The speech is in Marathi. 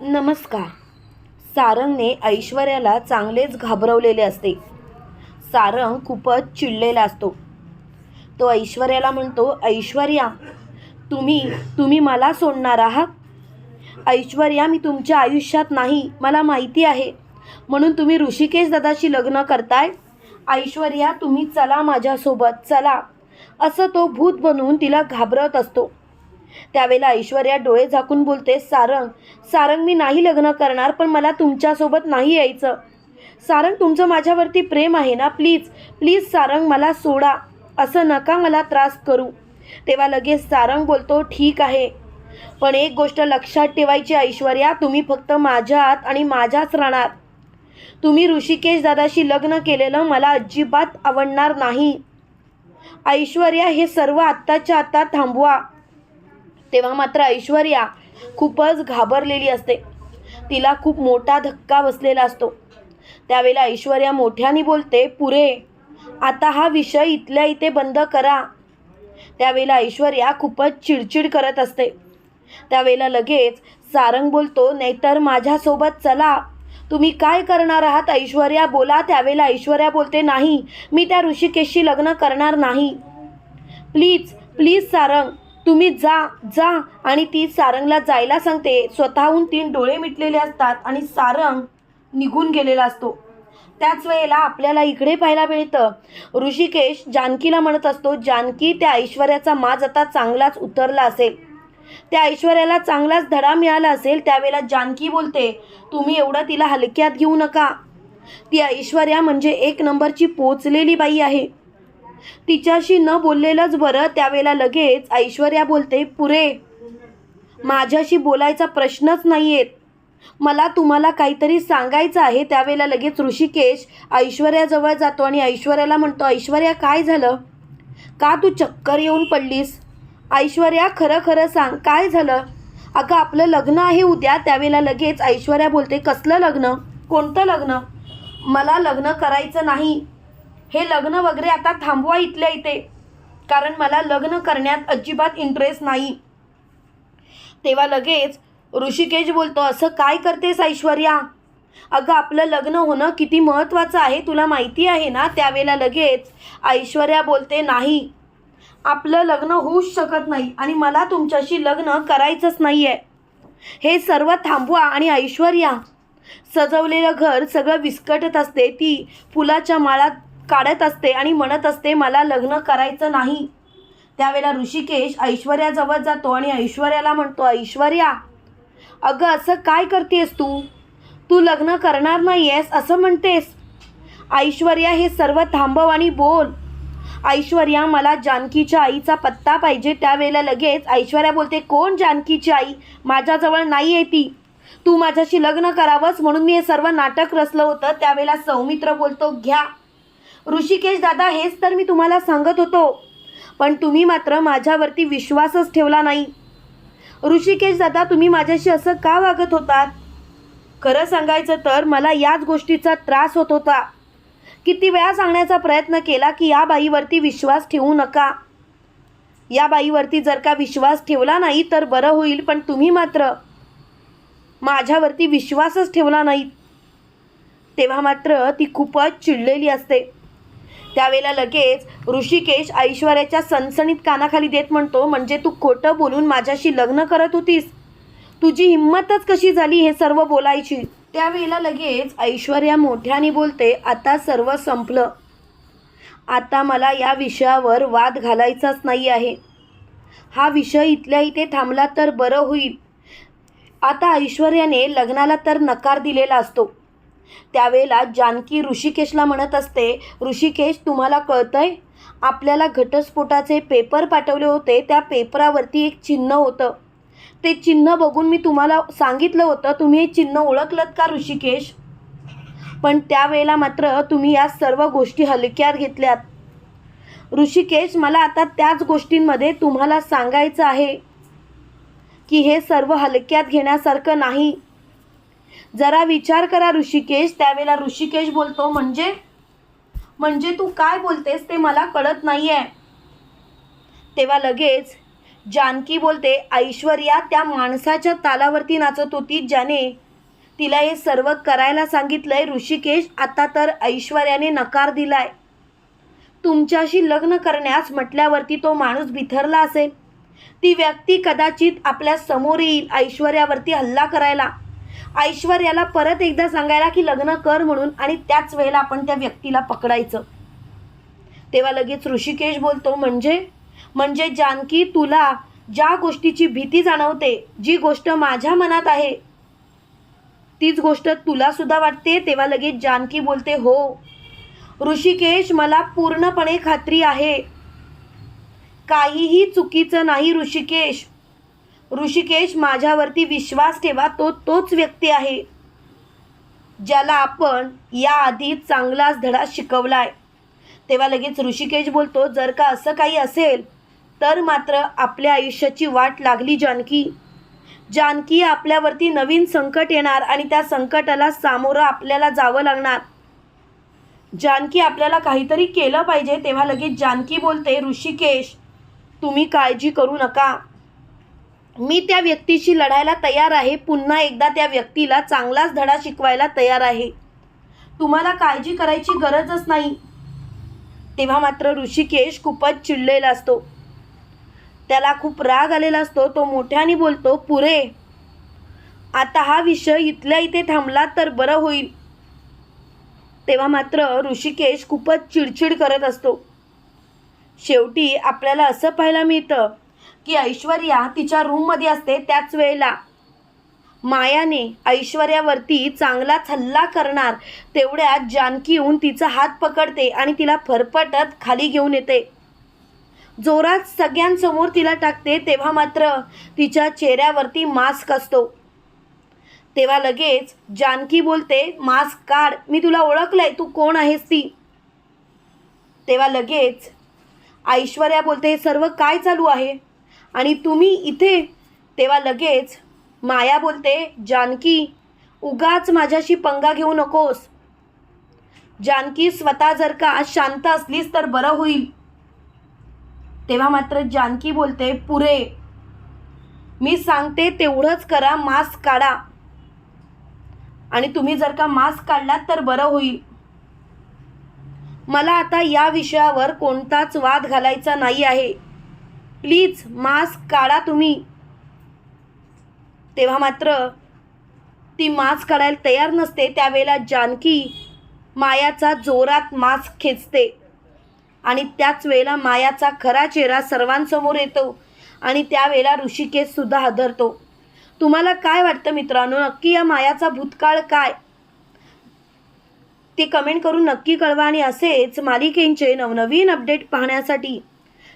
नमस्कार. सारंगने ऐश्वर्याला चांगलेच घाबरवलेले असते. सारंग खूपच चिडलेला असतो. तो ऐश्वर्याला म्हणतो ऐश्वर्या तुम्ही तुम्ही मला सोडणार आहात? ऐश्वर्या मी तुमच्या आयुष्यात नाही मला माहिती आहे. म्हणून तुम्ही ऋषिकेश दादाशी लग्न करताय? ऐश्वर्या तुम्ही चला माझ्यासोबत चला. असं तो भूत बनवून तिला घाबरत असतो. त्यावेळेला ऐश्वर्या डोळे झाकून बोलते सारंग सारंग मी नाही लग्न करणार पण मला तुमच्यासोबत नाही यायचं. सारंग तुमचं माझ्यावरती प्रेम आहे ना प्लीज प्लीज सारंग मला सोडा असं नका मला त्रास करू. तेव्हा लगेच सारंग बोलतो ठीक आहे. पण एक गोष्ट लक्षात ठेवायची ऐश्वर्या तुम्ही फक्त माझ्या आत आणि माझ्याच राहणार. तुम्ही ऋषिकेश दादाशी लग्न केलेलं मला अजिबात आवडणार नाही. ऐश्वर्या हे सर्व आत्ताच्या आत्ता थांबवा. तेव्हा मात्र ऐश्वर्या खूपच घाबरलेली असते. तिला खूप मोठा धक्का बसलेला असतो. त्यावेळेला ऐश्वर्या मोठ्याने बोलते पुरे आता हा विषय इथल्या इथे बंद करा. त्यावेळेला ऐश्वर्या खूपच चिडचिड करत असते. त्यावेळेला लगेच सारंग बोलतो नाहीतर माझ्यासोबत चला. तुम्ही काय करणार आहात ऐश्वर्या? बोला. त्यावेळेला ऐश्वर्या बोलते नाही मी त्या ऋषिकेशशी लग्न करणार नाही. प्लीज प्लीज सारंग तुम्ही जा जा. आणि ती सारंगला जायला सांगते. स्वतःहून तीन डोळे मिटलेले असतात आणि सारंग निघून गेलेला असतो. त्याच वेळेला आपल्याला इकडे पाहायला मिळतं. ऋषिकेश जानकीला म्हणत असतो जानकी त्या ऐश्वर्याचा माज आता चांगलाच उतरला असेल. त्या ऐश्वर्याला चांगलाच धडा मिळाला असेल. त्यावेळेला जानकी बोलते तुम्ही एवढं तिला हलक्यात घेऊ नका. ती ऐश्वर्या म्हणजे एक नंबरची पोचलेली बाई आहे. तिच्याशी न बोललेलंच बरं त्यावेळेला लगेच ऐश्वर्या बोलते पुरे माझ्याशी बोलायचा प्रश्नच नाही येत मला तुम्हाला काहीतरी सांगायचं आहे. त्यावेळेला लगेच ऋषिकेश ऐश्वर्याजवळ जातो आणि ऐश्वर्याला म्हणतो ऐश्वर्या काय झालं? का तू चक्कर येऊन पडलीस? ऐश्वर्या खरं खरं सांग काय झालं? अगं आपलं लग्न आहे उद्या. त्यावेळेला लगेच ऐश्वर्या बोलते कसलं लग्न? कोणतं लग्न? मला लग्न करायचं नाही. हे लग्न वगैरे आता थांबवा इथल्या इथे. कारण मला लग्न करण्यात अजिबात इंटरेस्ट नाही. तेव्हा लगेच ऋषिकेश बोलतो असं काय करतेस ऐश्वर्या? अगं आपलं लग्न होणं किती महत्त्वाचं आहे तुला माहिती आहे ना? त्यावेळेला लगेच ऐश्वर्या बोलते नाही. आपलं लग्न होऊच शकत नाही आणि मला तुमच्याशी लग्न करायचंच नाही आहे हे सर्व थांबवा आणि ऐश्वर्या. सजवलेलं घर सगळं विस्कटत असते. ती फुलाच्या माळा काढत असते आणि म्हणत असते मला लग्न करायचं नाही. त्यावेळेला ऋषिकेश ऐश्वर्याजवळ जातो आणि ऐश्वर्याला म्हणतो ऐश्वर्या अगं असं काय करतेस तू? तू लग्न करणार नाही आहेस असं म्हणतेस? ऐश्वर्या हे सर्व थांबव आणि बोल. ऐश्वर्या मला जानकीच्या आईचा पत्ता पाहिजे. त्यावेळेला लगेच ऐश्वर्या बोलते कोण जानकीची आई? माझ्याजवळ नाही आहे ती. तू माझ्याशी लग्न करावंस म्हणून मी हे सर्व नाटक रचलं होतं. त्यावेळेला सौमित्र बोलतो घ्या. ऋषिकेश दादा हेच तर मी तुम्हाला सांगत होतो. पण तुम्ही मात्र माझ्यावरती विश्वासच ठेवला नाही. ऋषिकेश दादा तुम्ही माझ्याशी असं का वागत होतात? खरं सांगायचं तर मला याच गोष्टीचा त्रास होत होता. किती वेळा सांगण्याचा प्रयत्न केला की या बाईवरती विश्वास ठेवू नका. या बाईवरती जर का विश्वास ठेवला नाही तर बरं होईल पण तुम्ही मात्र माझ्यावरती विश्वासच ठेवला नाही तेव्हा मात्र ती खूपच चिडलेली असते. त्यावेळेला लगेच ऋषिकेश ऐश्वर्याच्या सणसणीत कानाखाली देत म्हणतो म्हणजे तू खोटं बोलून माझ्याशी लग्न करत होतीस? तुझी हिंमतच कशी झाली हे सर्व बोलायची? त्यावेळेला लगेच ऐश्वर्या मोठ्याने बोलते आता सर्व संपलं. आता मला या विषयावर वाद घालायचाच नाही आहे. हा विषय इथल्या इथे थांबला तर बरं होईल. आता ऐश्वर्याने लग्नाला तर नकार दिलेला असतो. त्यावेळेला जानकी ऋषिकेशला म्हणत असते ऋषिकेश तुम्हाला कळतंय? आपल्याला घटस्फोटाचे पेपर पाठवले होते त्या पेपरावरती एक चिन्ह होतं. ते चिन्ह बघून मी तुम्हाला सांगितलं होतं तुम्ही हे चिन्ह ओळखलत का ऋषिकेश? पण त्यावेळेला मात्र तुम्ही या सर्व गोष्टी हलक्यात घेतल्यात. ऋषिकेश मला आता त्याच गोष्टींमध्ये तुम्हाला सांगायचं आहे की हे सर्व हलक्यात घेण्यासारखं नाही. जरा विचार करा ऋषिकेश त्यावेळेला ऋषिकेश बोलतो म्हणजे? म्हणजे तू काय बोलतेस ते मला कळत नाही आहे तेव्हा लगेच जानकी बोलते ऐश्वर्या त्या माणसाच्या तालावरती नाचत होती ज्याने तिला हे सर्व करायला सांगितलंय. ऋषिकेश आता तर ऐश्वर्याने नकार दिलाय. तुमच्याशी लग्न करण्यास म्हटल्यावरती तो माणूस बिथरला असेल. ती व्यक्ती कदाचित आपल्यासमोर येईल ऐश्वर्यावरती हल्ला करायला. ऐश्वर्याला परत एकदा सांगायला की लग्न कर म्हणून आणि त्याच वेळेला आपण त्या व्यक्तीला पकडायचं. तेव्हा लगेच ऋषिकेश बोलतो म्हणजे? म्हणजे जानकी तुला ज्या गोष्टीची भीती जाणवते जी गोष्ट माझ्या मनात आहे तीच गोष्ट तुला सुद्धा वाटते? तेव्हा लगेच जानकी बोलते हो. ऋषिकेश मला पूर्णपणे खात्री आहे. काहीही चुकीचं नाही ऋषिकेश. ऋषिकेश माझ्यावरती विश्वास ठेवा तो तोच व्यक्ती आहे ज्याला आपण याआधी चांगलाच धडा शिकवला आहे तेव्हा लगेच ऋषिकेश बोलतो जर का असं काही असेल तर मात्र आपल्या आयुष्याची वाट लागली जानकी. जानकी आपल्यावरती नवीन संकट येणार आणि त्या संकटाला सामोरं आपल्याला जावं लागणार. जानकी आपल्याला काहीतरी केलं पाहिजे तेव्हा लगेच जानकी बोलते ऋषिकेश तुम्ही काळजी करू नका. मी त्या व्यक्तीशी लढायला तयार आहे. पुन्हा एकदा त्या व्यक्तीला चांगलाच धडा शिकवायला तयार आहे. तुम्हाला काळजी करायची गरजच नाही. तेव्हा मात्र ऋषिकेश खूपच चिडलेला असतो. त्याला खूप राग आलेला असतो. तो मोठ्याने बोलतो पुरे आता हा विषय इथल्या इथे थांबला तर बरं होईल. तेव्हा मात्र ऋषिकेश खूपच चिडचिड करत असतो. शेवटी आपल्याला असं पाहायला मिळतं की ऐश्वर्या तिच्या रूममध्ये असते त्याच वेळेला. मायाने ऐश्वर्यावरती चांगलाच हल्ला करणार तेवढ्यात जानकी येऊन तिचा हात पकडते आणि तिला फरफटत खाली घेऊन येते. जोरात सगळ्यांसमोर तिला टाकते तेव्हा मात्र तिच्या चेहऱ्यावरती मास्क असतो. तेव्हा लगेच जानकी बोलते मास्क काढ मी तुला ओळखलंय तू कोण आहेस ती? तेव्हा लगेच ऐश्वर्या बोलते हे सर्व काय चालू आहे? आणि तुम्ही इथे तेव्हा लगेच माया बोलते जानकी उगाच माझ्याशी पंगा घेऊ नकोस. जानकी स्वतः जर का शांत असलीस तर बरं होईल. तेव्हा मात्र जानकी बोलते पुरे मी सांगते तेवढंच करा मास्क काढा. आणि तुम्ही जर का मास्क काढलात तर बरं होईल. मला आता या विषयावर कोणताच वाद घालायचा नाही आहे. प्लीज मास्क काढा तुम्ही. तेव्हा मात्र ती मास्क काढायला तयार नसते त्यावेळेला जानकी मायाचा जोरात मास्क खेचते. आणि त्याच वेळेला मायाचा खरा चेहरा सर्वांसमोर येतो आणि त्यावेळेला ऋषिकेशसुद्धा हादरतो. तुम्हाला काय वाटतं मित्रांनो? नक्की या मायाचा भूतकाळ काय? ते कमेंट करून नक्की कळवा. आणि असेच मालिकेंचे नवनवीन अपडेट पाहण्यासाठी